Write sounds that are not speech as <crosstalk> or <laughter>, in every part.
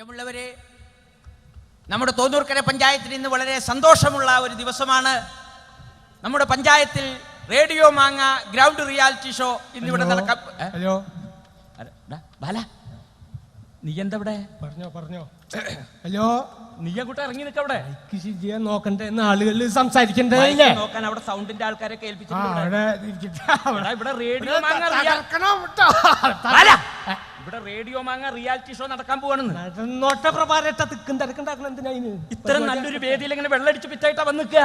പ്രിയമുള്ളവരെ നമ്മുടെ തോന്നൂർക്കര പഞ്ചായത്തിൽ ഇന്ന് വളരെ സന്തോഷമുള്ള ഒരു ദിവസമാണ്. നമ്മുടെ പഞ്ചായത്തിൽ റേഡിയോ മാങ്ങ ഗ്രൗണ്ട് റിയാലിറ്റി ഷോ ഇന്നിവിടെ ഇവിടെ നടക്കാം ഹലോ. ബാല നീ എന്താ ഇവിടെ പറഞ്ഞോ പറഞ്ഞോ. ഹലോ. നീ അങ്ങോട്ട് ഇറങ്ങി നിൽക്കവിടെ കൃഷി നോക്കണ്ടേ എന്ന് ആളുകൾ സംസാരിക്കണ്ടേ നോക്കാൻ അവിടെ സൗണ്ടിന്റെ ആൾക്കാരെ കേൾപ്പിച്ചിട്ടുണ്ട്. ഇവിടെ റേഡിയോ മാങ്ങ ഇവിടെ റേഡിയോ മാങ്ങ റിയാലിറ്റി ഷോ നടക്കാൻ പോവാണെന്ന്. പ്രഭാരട്ട തിക്കും തിരക്കുണ്ടാക്കണം എന്തിനാ? ഇത്ര നല്ലൊരു വേദിയിൽ ഇങ്ങനെ വെള്ളടിച്ച് പിറ്റായിട്ടാ വന്നിക്ക.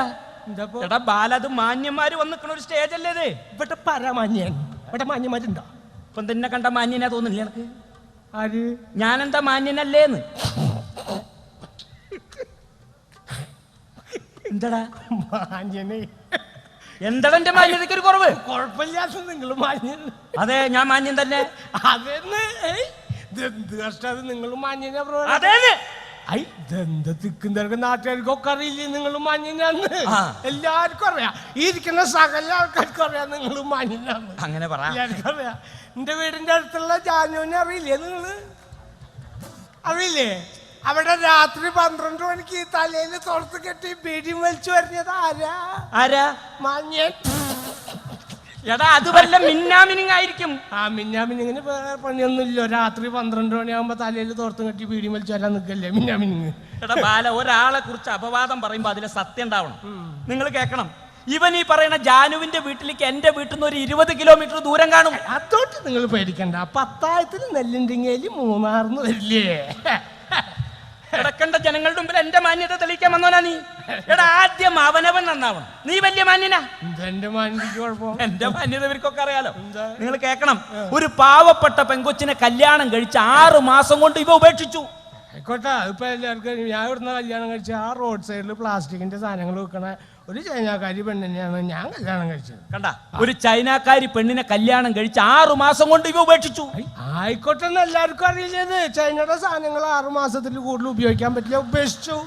എടാ ബാല അത് മാന്യന്മാര് വന്നിക്കണ ഒരു സ്റ്റേജ് അല്ലേ ഇത്. ഇവിടെ പരമാന്യൻ. ഇവിടെ മാന്യന്മാരുണ്ടോ? ഇപ്പം തന്നെ കണ്ട മാന്യനാ തോന്നില്ല എനിക്ക് ആര്? ഞാനെന്താ മാന്യനല്ലേന്ന്? എന്താടാ മാന്യനെ. എന്റെ മാന്യതയ്ക്ക് ഒരു കുറവ്? കുഴപ്പമില്ലാത്ത നിങ്ങൾ മാന്യൻ. അതെ ഞാൻ മാന്യൻ തന്നെ. അതെന്ന്? കഷ്ടത് നിങ്ങൾ മാന്യനെ ഐ ഇതെന്ത് തിക്കും തിരക്കും നാട്ടുകാർക്കൊക്കെ അറിയില്ലേ നിങ്ങൾ മാന്യനാന്ന്? എല്ലാവർക്കും അറിയാം. ഈ ഇരിക്കുന്ന സകല ആൾക്കാർക്കും അറിയാം നിങ്ങൾ മാന്യനാന്ന്. അങ്ങനെ പറ. എല്ലാവർക്കും അറിയാം. എന്റെ വീടിന്റെ അടുത്തുള്ള ജാനുവിനെ അറിയില്ലേ നിങ്ങൾ അറിയില്ലേ? അവിടെ രാത്രി പന്ത്രണ്ട് മണിക്ക് ഈ തലയിൽ തുറത്ത് കെട്ടി ബീഡി വലിച്ചു വരഞ്ഞത് ആരാ? ആരാ? മഞ്ഞൻ എടാ അത് വല്ല മിന്നാമിനിങ് ആയിരിക്കും. ആ മിന്നാമിനിങ്ങിന് വേറെ പണിയൊന്നുമില്ലോ. രാത്രി പന്ത്രണ്ട് മണിയാകുമ്പോ തലയിൽ തോർത്തും കെട്ടി ബീഡി വലിച്ചു വരാൻ നിൽക്കല്ലേ മിന്നാമിനിങ് എടാ ബാല ഒരാളെ കുറിച്ച് അപവാദം പറയുമ്പോ അതിലെ സത്യം ഉണ്ടാവണം. നിങ്ങൾ കേൾക്കണം. ഇവൻ ഈ പറയുന്ന ജാനുവിന്റെ വീട്ടിലേക്ക് എന്റെ വീട്ടിൽ നിന്ന് ഒരു ഇരുപത് കിലോമീറ്റർ ദൂരം കാണും. അതോട്ട് നിങ്ങൾ പേടിക്കണ്ട. പത്തായത്തിന് നെല്ലിന്റെ മൂന്നാർന്ന് വരില്ലേ? കിടക്കേണ്ട ജനങ്ങളുടെ മുമ്പിൽ എന്റെ മാന്യത തെളിയിക്കാൻ വന്നോനാ നീ. എടാ ആദ്യം അവനവൻ നന്നാവണം. നീ വലിയ മാന്യനാ. എന്റെ എന്റെ മാന്യത ഇവർക്കൊക്കെ അറിയാലോ. നിങ്ങൾ കേൾക്കണം. ഒരു പാവപ്പെട്ട പെങ്കൊച്ചിനെ കല്യാണം കഴിച്ച് ആറു മാസം കൊണ്ട് ഇവ ഉപേക്ഷിച്ചു. ആയിക്കോട്ടെ അതിപ്പോ എല്ലാവർക്കും ഞാൻ ഇവിടുന്ന് കല്യാണം കഴിച്ച് ആ റോഡ് സൈഡിൽ പ്ലാസ്റ്റിക്കിന്റെ സാധനങ്ങൾ വെക്കണ ഒരു ചൈനക്കാരി പെണ്ണിനെയാണ് ഞാൻ കല്യാണം കഴിച്ചത്. കണ്ട? ഒരു ചൈനക്കാരി പെണ്ണിനെ കല്യാണം കഴിച്ച് ആറു മാസം കൊണ്ട് ഇവ ഉപേക്ഷിച്ചു. ആയിക്കോട്ടെ എന്ന് എല്ലാവർക്കും അറിയില്ലേ ചൈനയുടെ സാധനങ്ങൾ ആറു മാസത്തിൽ കൂടുതൽ ഉപയോഗിക്കാൻ പറ്റില്ല. ഉപേക്ഷിച്ചു.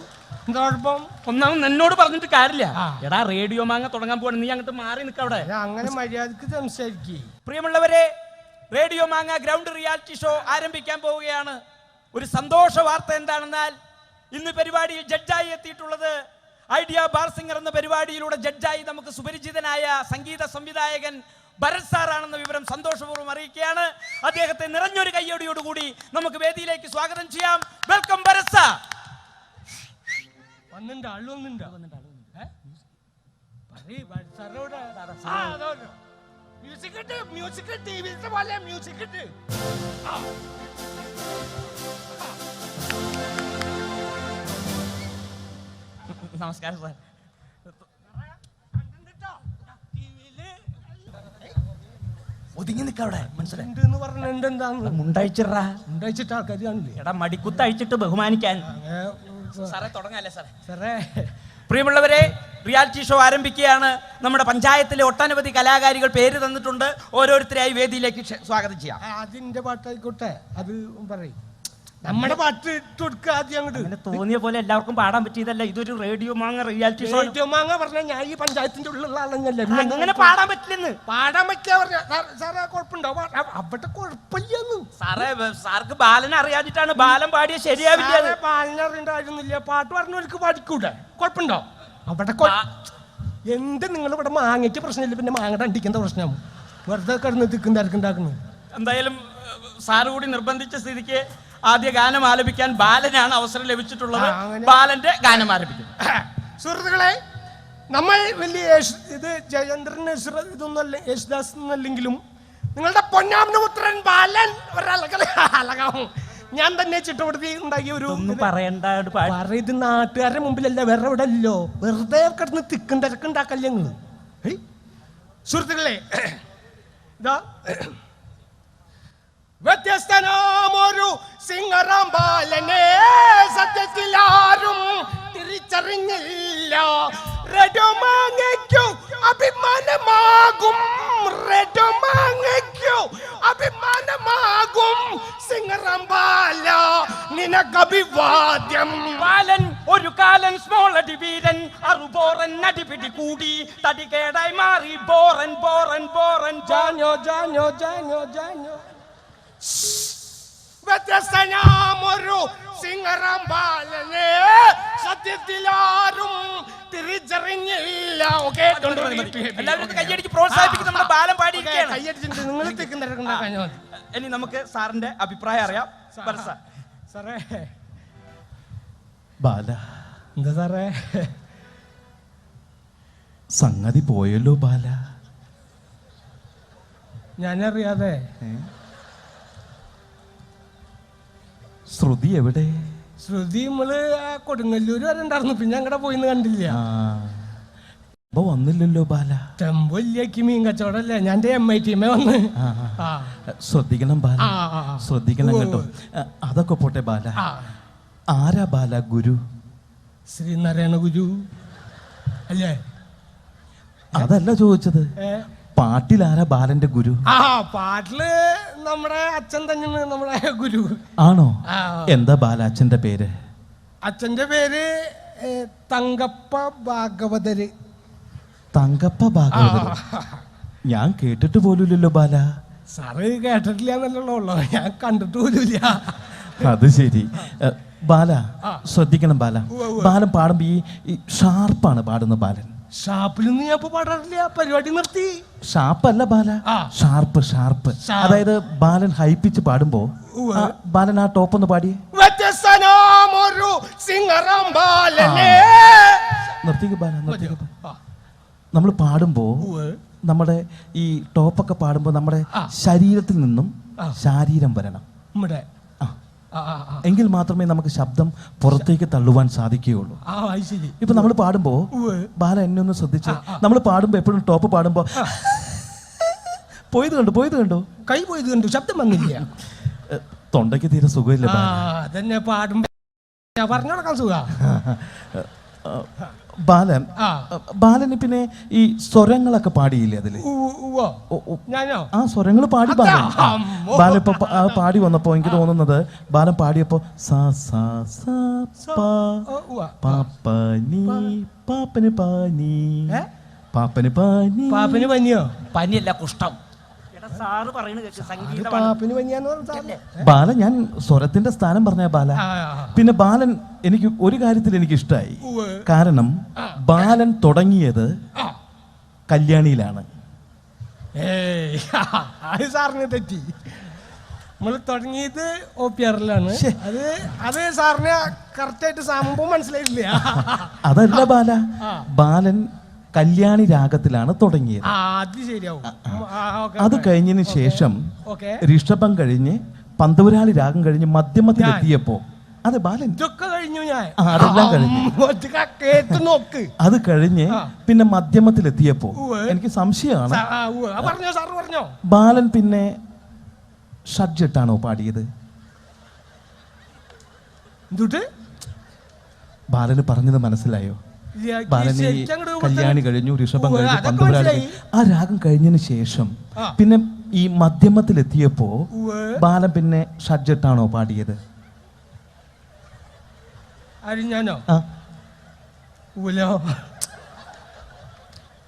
എന്താ കുഴപ്പം? ഒന്നാമത് എന്നോട് പറഞ്ഞിട്ട് കാര്യമില്ല. എടാ റേഡിയോ മാങ്ങ തുടങ്ങാൻ പോകണം നീ അങ്ങോട്ട് മാറി നിൽക്കവിടെ. അവിടെ അങ്ങനെ മര്യാദയ്ക്ക് സംസാരിക്കേ. പ്രിയമുള്ളവരെ റേഡിയോ മാങ്ങ ഗ്രൗണ്ട് റിയാലിറ്റി ഷോ ആരംഭിക്കാൻ പോവുകയാണ്. ഒരു സന്തോഷ വാർത്ത എന്താണെന്നാൽ ഇന്ന് പരിപാടിയിൽ ജഡ്ജായി എത്തിയിട്ടുള്ളത് ഐഡിയ ബാർ സിംഗർ എന്ന പരിപാടിയിലൂടെ ജഡ്ജായി നമുക്ക് സുപരിചിതനായ സംഗീത സംവിധായകൻ ഭരത് സാറാണെന്ന വിവരം സന്തോഷപൂർവം അറിയിക്കുകയാണ്. അദ്ദേഹത്തെ നിറഞ്ഞൊരു കയ്യോടിയോടുകൂടി നമുക്ക് വേദിയിലേക്ക് സ്വാഗതം ചെയ്യാം. Welcome Bharat sir. ആൾ. മ്യൂസിക് മ്യൂസിക് ടി വിയിലത്തെ പോലെ മ്യൂസിക് നമസ്കാരം സാർ. ഒതുങ്ങി മനസ്സിലായി? മുണ്ടഴിച്ചിട്രാ ഉണ്ടായിച്ചിട്ട് ആൾക്കാർ കാണില്ലേ എടാ മടിക്കുത്ത് അഴിച്ചിട്ട് ബഹുമാനിക്കാൻ. സാറേ തുടങ്ങല്ലേ സാറേ? സാറേ. പ്രിയമുള്ളവരെ റിയാലിറ്റി ഷോ ആരംഭിക്കുകയാണ്. നമ്മുടെ പഞ്ചായത്തിലെ ഒട്ടനവധി കലാകാരികൾ പേര് തന്നിട്ടുണ്ട്. ഓരോരുത്തരെയായി വേദിയിലേക്ക് സ്വാഗതം ചെയ്യാം. അതിന്റെ പാട്ടായിക്കോട്ടെ. അത് പറയും. നമ്മുടെ പാട്ട് ഇട്ട് കൊടുക്കുക ആദ്യം അങ്ങോട്ട് അങ്ങനെ തോന്നിയ പോലെ എല്ലാവർക്കും പാടാൻ പറ്റിയതല്ല. ഇതൊരു റേഡിയോ മാങ്ങ റിയാലിറ്റി ഷോ റേഡിയോ മാങ്ങ പറഞ്ഞ ഞാൻ ഈ പഞ്ചായത്തിന്റെ ഉള്ളിലുള്ള ആളെന്നല്ല അങ്ങനെ പാടാൻ പറ്റില്ലെന്ന്. പാടാൻ പറ്റിയ പറഞ്ഞ. സാറേ കുഴപ്പമുണ്ടോ? അവിടെ കുഴപ്പമില്ലെന്ന്. സാറേ സാർക്ക് ബാലൻ അറിയാതിട്ടാണ് ബാലൻ പാടിയ ശരിയാവില്ല ബാലൻ അറിയണ്ടായിരുന്നില്ല പാട്ട് പാട്ട് പറഞ്ഞവർക്ക് പാടിക്കൂടെ കുഴപ്പമുണ്ടോ? അവിടെ. എന്ത് നിങ്ങൾ ഇവിടെ മാങ്ങയ്ക്ക് പ്രശ്നമില്ല. പിന്നെ മാങ്ങ അണ്ടിക്കുന്ന പ്രശ്നം? വെറുതെ കിടന്ന് തിക്കും തിരക്കുണ്ടാക്കുന്നു. എന്തായാലും സാറ് കൂടി നിർബന്ധിച്ച സ്ഥിതിക്ക് ആദ്യ ഗാനം ആലപിക്കാൻ ബാലനാണ് അവസരം ലഭിച്ചിട്ടുള്ളത്. ബാലന്റെ ഗാനം ആലപിക്കുന്നു. സുഹൃത്തുക്കളെ നമ്മൾ വലിയ യേശു- ഇത് ജയചന്ദ്രന് ഇതൊന്നല്ല യേശുദാസ് എന്നല്ലെങ്കിലും നിങ്ങളുടെ പൊന്നാമനപുത്രൻ ബാലൻ അളകാവും ഞാൻ തന്നെ ചിട്ടപ്പെടുത്തി ഉണ്ടാക്കിയ ഒരു പറയണ്ട ഇത് നാട്ടുകാരുടെ മുമ്പിലല്ല വേറെ ഇവിടെ അല്ലോ വെറുതെ കിടന്ന് തിക്കും തിരക്കുണ്ടാക്കല്ലേ നിങ്ങൾ? സുഹൃത്തുക്കളെ ഇതാ വ്യത്യസ്തനാമൊരു സിംഗറാം ബാലനെ സത്യത്തിൽ ആരും തിരിച്ചറിഞ്ഞില്ല. റെഡുമാങ്ങയ്ക്കു അഭിമാനമാകും. റെഡുമാങ്ങയ്ക്കു അഭിമാനമാകും. സിംഗറാം ബാല നിനക്കഭിവാദ്യം. ബാലൻ ഒരു കാലൻ സ്മോൾ അടിവീരൻ അറുബോറൻ അടിപിടി കൂടി. തടികേടായി മാറി ബോറൻ ബോറൻ ബോറൻ. ജാനോ ജാനോ ജാനോ ജാനോ. വ്യത്യസ്തനാമൊരു സിംഗറാം ബാലനെ സത്യത്തിലാരും തിരിച്ചറിഞ്ഞില്ല. ഓക്കെ? എല്ലാവരും ഒന്ന് കൈയടിച്ച് പ്രോത്സാഹിപ്പിക്കും നമ്മുടെ ബാലം പാടിയിരിക്കുകയാണ്. കയ്യടിച്ചിട്ട് നിങ്ങൾ ഇനി നമുക്ക് സാറിന്റെ അഭിപ്രായം അറിയാം. സാറേ. ബാല. എന്താ സാറേ? സംഗതി പോയല്ലോ ബാല. ഞാനറിയാതെ ശ്രുതി എവിടെ? ശ്രുതി നമ്മൾ കൊടുങ്ങല്ലൂര് വരെ ഉണ്ടായിരുന്നു. പിന്നെ അങ്ങടെ പോയിന്ന് കണ്ടില്ല. അപ്പൊ വന്നില്ലല്ലോ ബാല. ടെമ്പൊല്ലിയാക്കി മീൻ കച്ചവടല്ലേ? ഞാൻ എം ഐ ടീമേ വന്ന്. ശ്രദ്ധിക്കണം ബാല. ശ്രദ്ധിക്കണം കേട്ടോ. അതൊക്കെ പോട്ടെ ബാല. ആരാ ബാല ഗുരു? ശ്രീനാരായണ ഗുരു. അല്ലേ? അതല്ല ചോദിച്ചത്. ആരാ ബാലന്റെ ഗുരു? ആ പാട്ടിൽ നമ്മുടെ അച്ഛൻ തന്നെയാണ് നമ്മുടെ ഗുരു. ആണോ? എന്താ ബാല അച്ഛന്റെ പേര്? അച്ഛന്റെ പേര് തങ്കപ്പ ഭാഗവതര്. തങ്കപ്പ ഭാഗവതര്. ഞാൻ കേട്ടിട്ട് പോലുമില്ലല്ലോ ബാല. സാറ് കേട്ടിട്ടില്ല എന്നല്ലോ ഞാൻ കണ്ടിട്ട് പോലുമില്ല. അത് ശരി. ബാല ശ്രദ്ധിക്കണം ബാല. ബാലൻ പാടുമ്പോ ഈ ഈ ഷാർപ്പാണ് പാടുന്ന ബാലൻ. ഷാപ്പിലൊന്നും ഞാൻ ഇപ്പൊ പാടാറില്ല പരിപാടി നിർത്തി ഷാപ്പല്ല ബാല ആ. Sharp sharp sharp. അതായത് ബാലൻ ഹൈപ്പിച്ച് പാടുമ്പോ ഉവ്വ്. ആ, ബാലൻ ആ ടോപ്പ് ഒന്ന് പാടി വ്യത്യസ്തനാമൊരു സിംഗറാം ബാലനെ നിർത്തിക്ക് ബാല നിർത്തിക്ക് ബാല. നമ്മൾ പാടുമ്പോ നമ്മുടെ ഈ ടോപ്പൊക്കെ പാടുമ്പോ നമ്മുടെ ആ. ശരീരത്തിൽ നിന്നും ആ. ശാരീരം വരണം ആ. എങ്കിൽ മാത്രമേ നമുക്ക് ശബ്ദം പുറത്തേക്ക് തള്ളുവാൻ സാധിക്കുകയുള്ളൂ. ഇപ്പൊ നമ്മൾ പാടുമ്പോ ബാല എന്നെ ഒന്ന് ശ്രദ്ധിച്ച്. നമ്മൾ പാടുമ്പോ എപ്പോഴും ടോപ്പ് പാടുമ്പോ പോയത് കണ്ടു പോയത് കണ്ടു? കൈ പോയത് കണ്ടു? ശബ്ദം വന്നില്ല. <laughs> തൊണ്ടയ്ക്ക് തീരെ സുഖമില്ല അതന്നെ പാടുമ്പോ ഞാൻ പറഞ്ഞു കൊടുക്കാൻ സുഖ ബാലൻ. ആ. ബാലന് പിന്നെ ഈ സ്വരങ്ങളൊക്കെ പാടിയില്ലേ അതിൽ? ആ സ്വരങ്ങൾ പാടി ബാലൻ. ഇപ്പൊ പാടി വന്നപ്പോ എനിക്ക് തോന്നുന്നത് ബാലൻ പാടിയപ്പോ സാ സാ. പാപ്പനി പാപ്പന് പാനി? പാപ്പന് പാനി. പാപ്പിന് പനിയോ? പനിയല്ല കുഷ്ഠം. എടാ സാറ് പറയുന്നത് പാപ്പിന് പനിയാന്ന് പറഞ്ഞാലേ ബാല ഞാൻ സ്വരത്തിന്റെ സ്ഥാനം പറഞ്ഞ ബാല. പിന്നെ ബാലൻ എനിക്ക് ഒരു കാര്യത്തിൽ എനിക്ക് ഇഷ്ടമായി കാരണം ബാലൻ തുടങ്ങിയത്. കല്യാണിയിലാണ്. ഏയ് അത് സാറിന് തെറ്റി. നമ്മൾ തുടങ്ങിയത് ഒ പി ആറിലാണ്. അത് അത് സാറിന് കറക്റ്റായിട്ട് സംഭവം മനസ്സിലായിട്ടില്ല. അതല്ല ബാല. ബാലൻ കല്യാണി രാഗത്തിലാണ് തുടങ്ങിയത്. അത് ശരിയാവും. അത്. കഴിഞ്ഞതിന് ശേഷം ഋഷഭം കഴിഞ്ഞ് പന്തപുരാളി രാഗം കഴിഞ്ഞ് മധ്യമത്തിലെത്തിയപ്പോ അതെ ബാലൻ. ഇതൊക്കെ കഴിഞ്ഞു ഞാൻ. അതെല്ലാം കഴിഞ്ഞു. നോക്ക്. അത് കഴിഞ്ഞ് പിന്നെ മധ്യമത്തിലെത്തിയപ്പോ എത്തിയപ്പോ എനിക്ക് സംശയമാണ്. ബാലൻ പിന്നെ ഷഡ്ജെട്ടാണോ പാടിയത്? ബാലന് പറഞ്ഞത് മനസ്സിലായോ? ബാലന് കല്യാണി കഴിഞ്ഞു ഋഷഭം കഴിഞ്ഞു പന്തപുരാളി ആ രാഗം കഴിഞ്ഞതിന് ശേഷം പിന്നെ ഈ മധ്യമത്തിലെത്തിയപ്പോ. ബാലൻ പിന്നെ ഷഡ്ജട്ടാണോ പാടിയത്? ഞാനോ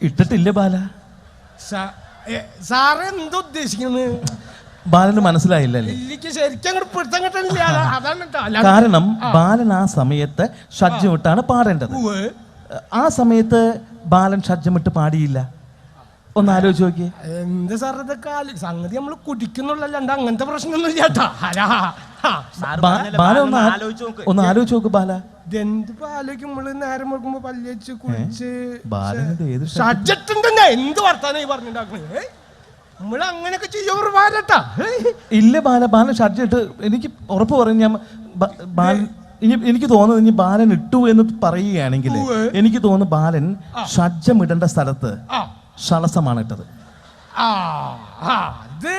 ഇട്ടിട്ടില്ല ബാല. സാറ് എന്താ ഉദ്ദേശിക്കുന്നത് ബാലന് മനസ്സിലായില്ലല്ലേ? കാരണം ബാലൻ ആ സമയത്ത് ഷഡ്ജമിട്ടാണ് പാടേണ്ടത്. ഉവ്വ്. ആ സമയത്ത് ബാലൻ ഷഡ്ജമിട്ട് പാടിയില്ല. ഒന്ന് ആലോചിച്ച് നോക്കിയേ. എന്ത് ഇതൊക്കെ ആലോ- സംഗതി നമ്മൾ കുടിക്കുന്നുള്ളല്ലാണ്ട് അങ്ങനത്തെ പ്രശ്നമൊന്നും ചേട്ടാ സാറ് ബാ- പറഞ്ഞല്ലേ, ബാല ബാലൻ ഒന്ന് ഒന്ന് ആ- ആലോചിച്ച് നോക്ക്. ഒന്ന് ആലോചിച്ച് നോക്ക് ബാല. ഇതെന്തിപ്പോ ആലോചിക്കും? നമ്മൾ നേരം വെക്കുമ്പോ പല്ലിച്ച് കുളിച്ച് ബാലനിത് ഏത് ഷഡ്ജ- ഷഡ്ജറ്റുണ്ടെന്നെ എന്ത് വർത്താനം ഈ പറഞ്ഞിട്ടുണ്ടാക്കണേ നമ്മൾ അങ്ങനെയൊക്കെ ചെയ്യും പാരട്ടാ ഇല്ല ബാല ബാലൻ ഷഡ്ജമിട്ട് എനിക്ക് ഉറപ്പ് പറഞ്ഞു ഞാൻ ബ- ബാലൻ ഇനി എനിക്ക് തോന്നുന്നത് ഇനി ബാലൻ ഇട്ടു എന്ന് പറയുകയാണെങ്കിൽ എനിക്ക് തോന്നുന്നു ബാലൻ ഷജ്ജം ഇടേണ്ട സ്ഥലത്ത് ശലസമാണ് ഷളസമാണ് ഇട്ടത്. ഇത്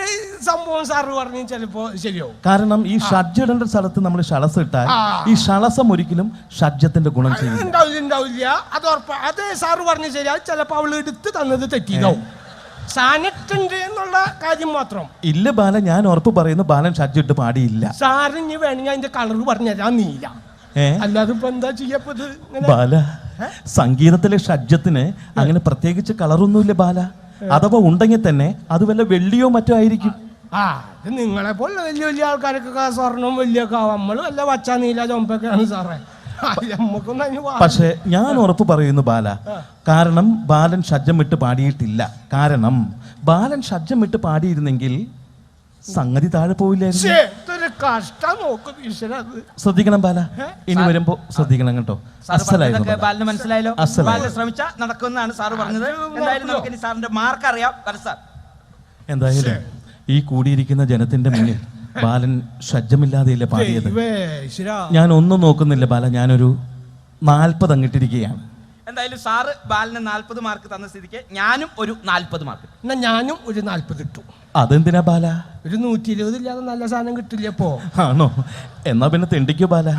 സംഭവം സാറ് പറഞ്ഞു ചിലപ്പോ ശരിയാവും. കാരണം ഈ ഷഡ്ജിടേണ്ട സ്ഥലത്ത് നമ്മൾ ഷളസ് ഇട്ടാൽ ഈ ഷളസം ഒരിക്കലും ഷഡ്ജത്തിന്റെ ഗുണം ചെയ്യും ഉണ്ടാവില്ല ഉണ്ടാവില്ല അത് ഉറപ്പ. അത് സാറ് പറഞ്ഞു ശരിയാ ചിലപ്പോ അവൾ എടുത്ത് തന്നത് തെറ്റിയതാവും സാനിട്ടുണ്ട് എന്നുള്ള കാര്യം മാത്രം. ഇല്ല ബാല ഞാൻ ഉറപ്പ് പറയുന്നു ബാലൻ ഷഡ്ജിട്ട് പാടിയില്ല. സാറ് ഇനി വേണമെങ്കിൽ അതിന്റെ കളർ പറഞ്ഞുതരാൻ നീല. ഏ? അല്ലാതെ ഇപ്പൊ എന്താ ചെയ്യപ്പത് ബാല സംഗീതത്തിലെ ഷഡ്ജത്തിന് അങ്ങനെ പ്രത്യേകിച്ച് കളറൊന്നുമില്ല ബാല. അഥവാ ഉണ്ടെങ്കിൽ തന്നെ അത് വല്ല വെള്ളിയോ മറ്റോ ആയിരിക്കും. ആ ഇത് നിങ്ങളെ പോലെ വലിയ വലിയ ആൾക്കാരൊക്കെ സ്വർണം വലിയ നമ്മൾ വല്ല വച്ചാ നീല ചൊമ്പൊക്കെയാണ് സാറേ. പക്ഷേ ഞാൻ ഉറപ്പ് പറയുന്നു ബാല. കാരണം ബാലൻ ശജ്ജം വിട്ട് പാടിയിട്ടില്ല. കാരണം ബാലൻ ശജ്ജം വിട്ട് പാടിയിരുന്നെങ്കിൽ സംഗതി താഴെ പോവില്ലായിരുന്നു. കഷ്ടം ശ്രദ്ധിക്കണം ബാല. ഇനി വരുമ്പോ ശ്രദ്ധിക്കണം കേട്ടോ. അസലായിരുന്നു മനസ്സിലായല്ലോ. ശ്രമിച്ച നടക്കുന്നതാണ് സാറ് പറഞ്ഞത്. എന്തായാലും നമുക്ക് ഇനി സാറിന്റെ മാർക്ക് അറിയാം എന്തായാലും ഈ കൂടിയിരിക്കുന്ന ജനത്തിന്റെ മുന്നിൽ ബാലൻ ഷഡ്ജമില്ലാതെയല്ലേ പാടിയത്? ഞാൻ ഒന്നും നോക്കുന്നില്ല ബാല ഞാനൊരു നാൽപ്പത് അങ്ങിട്ടിരിക്കുകയാണ്. എന്തായാലും സാറ് ബാലിന് നാൽപ്പത് മാർക്ക് തന്ന സ്ഥിതിക്ക് ഞാനും ഒരു നാൽപ്പത് മാർക്ക്. എന്നാ ഞാനും ഒരു നാൽപ്പത് ഇട്ടു. അതെന്തിനാ ബാല? ഒരു നൂറ്റി ഇരുപത് ഇല്ലാതെ നല്ല സാധനം കിട്ടില്ല ഇപ്പോ. ആണോ? എന്നാ പിന്നെ തിണ്ടിക്കോ ബാല?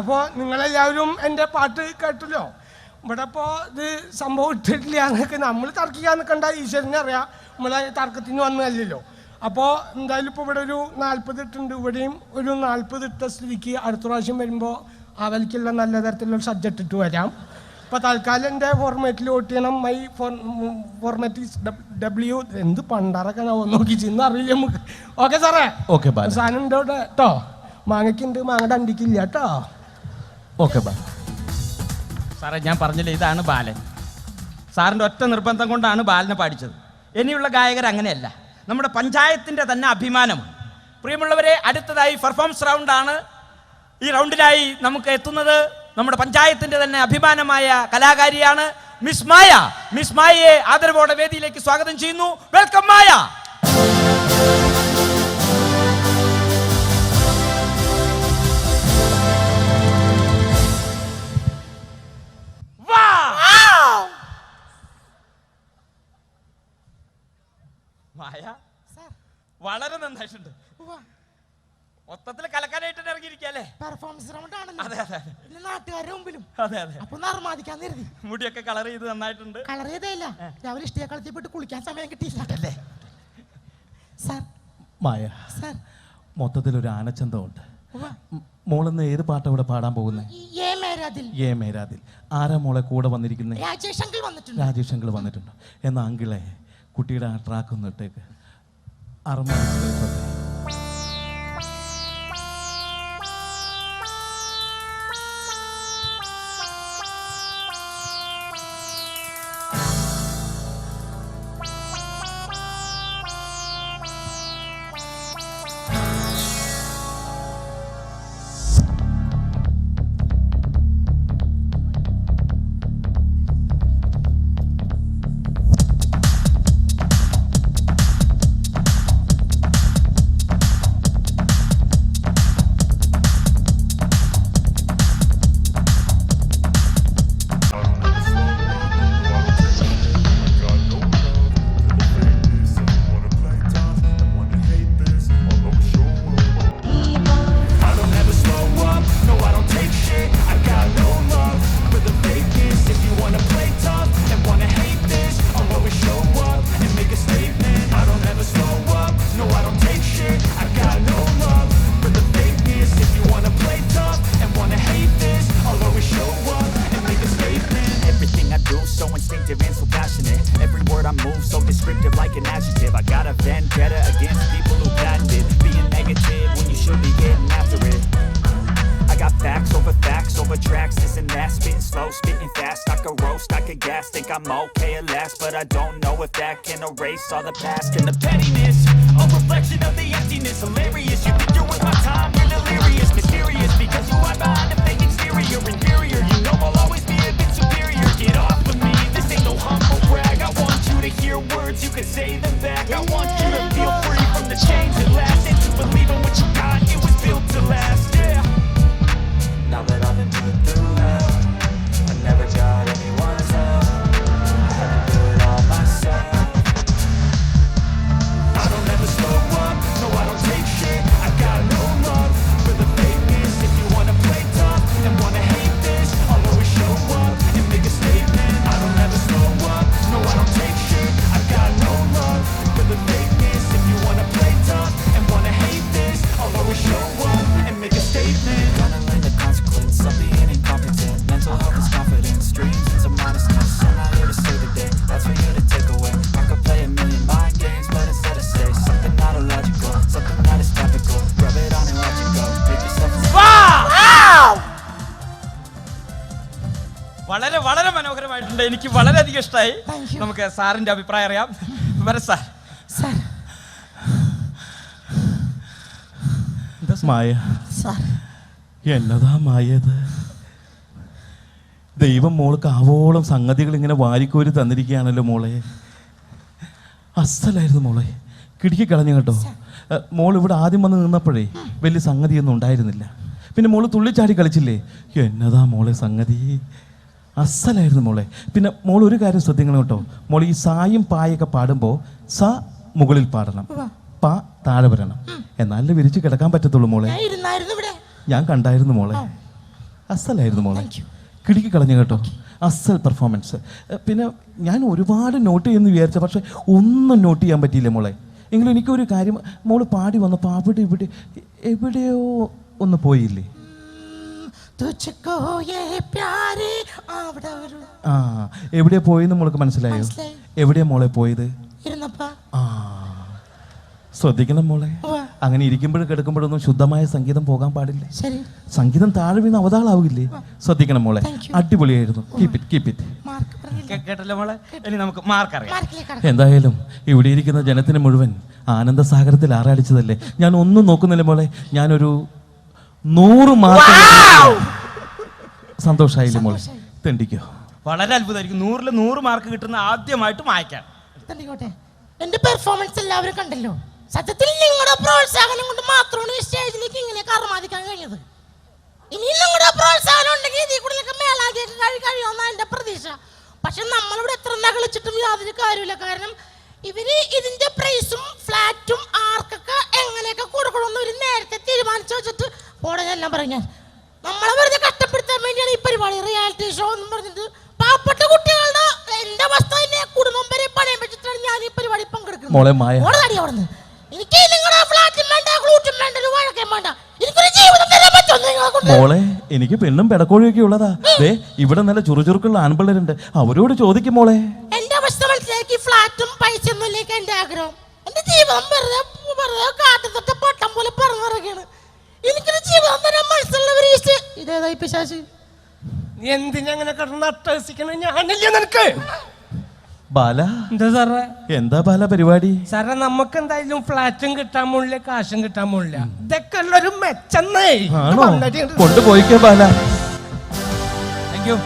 അപ്പോ നിങ്ങളെല്ലാവരും എന്റെ പാട്ട് കേട്ടല്ലോ? ഇവിടെ ഇപ്പോ ഇത് സംഭവം ഇട്ടിട്ടില്ല എന്നൊക്കെ നമ്മൾ തർക്കിക്കാൻ നിൽക്കണ്ട. ഈശ്വരനെ അറിയാം. നമ്മളെ തർക്കത്തിന് വന്നതല്ലല്ലോ. അപ്പോൾ എന്തായാലും ഇപ്പോൾ ഇവിടെ ഒരു നാൽപ്പത് ഇട്ടുണ്ട് ഇവിടെയും ഒരു നാൽപ്പത് ഇട്ട സ്ഥിതിക്ക് അടുത്ത പ്രാവശ്യം വരുമ്പോൾ അവൽക്കുള്ള നല്ല തരത്തിലുള്ള സബ്ജക്റ്റ് ഇട്ട് വരാം. ഇപ്പോൾ തൽക്കാലം എന്റെ ഫോർമാറ്റിൽ വോട്ട് ചെയ്യണം. മൈ ഫോർമാറ്റ് ഡബ്ല്യു എന്ത് പണ്ടാറൊക്കെ നോക്കി ചെന്ന് അറിയില്ല നമുക്ക്. ഓക്കെ സാറേ ഓക്കെ സാധനം ഉണ്ട് ഇവിടെ കേട്ടോ മാങ്ങയ്ക്കുണ്ട്. മാങ്ങയുടെ അണ്ടിക്കില്ല കേട്ടോ ഓക്കെ സാറേ ഞാൻ പറഞ്ഞില്ലേ ഇതാണ് ബാലൻ. സാറിന്റെ ഒറ്റ നിർബന്ധം കൊണ്ടാണ് ബാലനെ പാടിച്ചത്. ഇനിയുള്ള ഗായകർ അങ്ങനെയല്ല. നമ്മുടെ പഞ്ചായത്തിന്റെ തന്നെ അഭിമാനമാണ് പ്രിയമുള്ളവരെ അടുത്തതായി പെർഫോമൻസ് റൗണ്ടാണ് ഈ റൗണ്ടിനായി നമുക്ക് എത്തുന്നത് നമ്മുടെ പഞ്ചായത്തിന്റെ തന്നെ അഭിമാനമായ കലാകാരിയാണ് മിസ് മായ. മിസ് മായയെ ആദരവോടെ വേദിയിലേക്ക് സ്വാഗതം ചെയ്യുന്നു. വെൽക്കം മായ. വളരെ മൊത്തത്തിൽ മൊത്തത്തിൽ കലക്കാനായിട്ട് ഇറങ്ങിയിരിക്കല്ലേ പെർഫോമൻസ് റൗണ്ട് അതെ അതെ. പിന്നെ നാട്ടുകാരുടെ മുമ്പിലും. അതെ അതെ. അപ്പൊ നർമാദിക്കാൻ കരുതി. മുടിയൊക്കെ കളർ ചെയ്ത് നന്നായിട്ടുണ്ട്. കളർ ചെയ്തല്ല രാവിലെ ഇഷ്ടയെ പോയിട്ട് കുളിക്കാൻ സമയം കിട്ടിയില്ല സാർ മായ സാർ മൊത്തത്തിൽ ഒരു ആനച്ചന്തമുണ്ട്. മോളെന്ന് ഏത് പാട്ടാ ഇവിടെ പാടാൻ പോകുന്നത് ആരാ മോളെ കൂടെ വന്നിരിക്കുന്നത് രാജേഷ് അങ്കിൾ വന്നിട്ടുണ്ട്. രാജേഷ് അങ്കിൾ വന്നിട്ടുണ്ട്. എന്നാ അങ്കിളെ കുട്ടിയുടെ ആ ട്രാക്ക് ഒന്ന് ഇട്ടേക്ക്. അറുപത് the past ചെയ്തിട്ടുണ്ട് എനിക്ക് വളരെയധികം ഇഷ്ടമായി നമുക്ക് സാറിന്റെ അഭിപ്രായം അറിയാം. വരെ സാർ. സാർ. മായ? സാർ. എന്നതാ മായത്? ദൈവം മോൾക്ക് ആവോളം സംഗതികൾ ഇങ്ങനെ വാരിക്കോരി തന്നിരിക്കുകയാണല്ലോ മോളെ. അസലായിരുന്നു മോളെ. കിടുക്കി കളഞ്ഞു കേട്ടോ. മോൾ ഇവിടെ ആദ്യം വന്ന് നിന്നപ്പോഴേ വലിയ സംഗതിയൊന്നും ഉണ്ടായിരുന്നില്ല. പിന്നെ മോൾ തുള്ളിച്ചാടി കളിച്ചില്ലേ? എന്നതാ മോളെ സംഗതി? അസലായിരുന്നു മോളെ. പിന്നെ മോൾ ഒരു കാര്യം ശ്രദ്ധിക്കണം കേട്ടോ. മോൾ ഈ സായും പായൊക്കെ പാടുമ്പോൾ സ മുകളിൽ പാടണം പ താഴെ വരണം. എന്നാലേ വിരിച്ച് കിടക്കാൻ പറ്റത്തുള്ളൂ മോളെ. ഞാൻ കണ്ടായിരുന്നു മോളെ. അസലായിരുന്നു മോളെ. കിടിക്കി കളഞ്ഞു കേട്ടോ. അസൽ പെർഫോമൻസ് പിന്നെ ഞാൻ ഒരുപാട് നോട്ട് ചെയ്യുന്നു വിചാരിച്ച പക്ഷെ ഒന്നും നോട്ട് ചെയ്യാൻ പറ്റിയില്ല മോളെ. എങ്കിലും എനിക്കൊരു കാര്യം മോൾ പാടി വന്നപ്പോൾ അവിടെ ഇവിടെ എവിടെയോ ഒന്ന് പോയില്ലേ? ആ എവിടെയാ പോയെന്ന് മോൾക്ക് മനസ്സിലായോ. എവിടെയാ മോളെ പോയത്? ആ ശ്രദ്ധിക്കണം മോളെ. അങ്ങനെ ഇരിക്കുമ്പോഴും കിടക്കുമ്പോഴൊന്നും ശുദ്ധമായ സംഗീതം പോകാൻ പാടില്ല. ശരി. സംഗീതം താഴെ വീണ് അവതാളാവില്ലേ? ശ്രദ്ധിക്കണം മോളെ. അടിപൊളിയായിരുന്നു. കീപ് ഇറ്റ് കീപ് ഇറ്റ് കേട്ടല്ലോ മോളെ? ഇനി നമുക്ക് മാർക്ക് അറിയാം. എന്തായാലും ഇവിടെ ഇരിക്കുന്ന ജനത്തിന് മുഴുവൻ ആനന്ദസാഗരത്തിൽ ആറാടിച്ചതല്ലേ? ഞാൻ ഒന്നും നോക്കുന്നില്ല മോളെ. ഞാനൊരു നൂറ് മാർക്ക് സന്തോഷായില്ലേ മോളെ? തെണ്ടിക്കോ? വളരെ അത്ഭുതമായിരിക്കും. നൂറിൽ നൂറ് മാർക്ക് കിട്ടുന്ന ആദ്യമായിട്ട് മായ്ക്കാം. തണ്ടിക്കോട്ടെ. എന്റെ പെർഫോമൻസ് എല്ലാവരും കണ്ടല്ലോ. സത്യത്തിൽ നിങ്ങളുടെ പ്രോത്സാഹനം കൊണ്ട് മാത്രമാണ് ഈ സ്റ്റേജിലേക്ക് ഇങ്ങനെ കർമാദിക്കാൻ കഴിഞ്ഞത്. ഇനി നിങ്ങളുടെ പ്രോത്സാഹനം ഉണ്ടെങ്കിൽ ഇതിൽ കൂടുതലൊക്കെ മേലാകിയൊക്കെ കഴി കഴിയുമെന്നാണ് എന്റെ പ്രതീക്ഷ. പക്ഷെ നമ്മളിവിടെ എത്ര നകളിച്ചിട്ടും യാതൊരു കാര്യമില്ല കാരണം ഇവർ ഇതിന്റെ പ്രൈസും ഫ്ലാറ്റും ആർക്കൊക്കെ എങ്ങനെയൊക്കെ കൊടുക്കണമെന്ന് ഒരു നേരത്തെ തീരുമാനിച്ചു വെച്ചിട്ട് പോടെ എല്ലാം പറഞ്ഞു നമ്മളെ വെറുതെ കഷ്ടപ്പെടുത്താൻ വേണ്ടിയാണ് ഈ പരിപാടി. റിയാലിറ്റി ഷോ എന്ന് പറഞ്ഞിട്ട് പാവപ്പെട്ട കുട്ടികളുടെ എന്റെ അവസ്ഥ തന്നെ കുടുംബം വരെ പണയം വെച്ചിട്ടാണ് ഞാൻ ഈ പരിപാടി പങ്കെടുക്കുന്നത്. മോളെ മായ. ഓടാടി അവിടുന്ന്. എനിക്ക് നിങ്ങളുടെ ഫ്ലാറ്റും വേണ്ട ഫ്ലൂട്ടും വേണ്ട ഒരു വഴക്കേം വേണ്ട. എനിക്കൊരു ജീവിതം തരാൻ പറ്റുമോ നിങ്ങളെ കൊണ്ട്. മോളെ എനിക്ക് പെണ്ണും പെടക്കോഴിയൊക്കെ ഉള്ളതാ. ദേ ഇവിടെ നല്ല ചുറുചുറുക്കുള്ള ആൺപിള്ളേരുണ്ട്. അവരോട് ചോദിക്കും മോളെ. എന്റെ അവസ്ഥ മനസ്സിലാക്കി ഫ്ലാറ്റും പൈസ ഒന്നുമില്ലേക്ക് എന്റെ ആഗ്രഹം. എന്റെ ജീവിതം വെറുതെ വെറുതെ കാട്ടത്തൊട്ട് പട്ടം പോലെ പറന്നിറങ്ങാണ് ഇതേതായി പിശാശ് നീ എന്തിനാ അങ്ങനെ കിടന്ന് അട്ടഹസിക്കണ? ഞാനില്ല നിനക്ക്? ബാല. എന്താ സാറേ? എന്താ ബാല പരിപാടി? സാറേ നമുക്ക് എന്തായാലും ഫ്ലാറ്റും കിട്ടാൻ പോണില്ല കാശും കിട്ടാൻ പോണില്ല. ഇതൊക്കെ ഉള്ളൊരു മെച്ചന്നേ കൊണ്ടുപോയിക്കോ ബാല. Thank you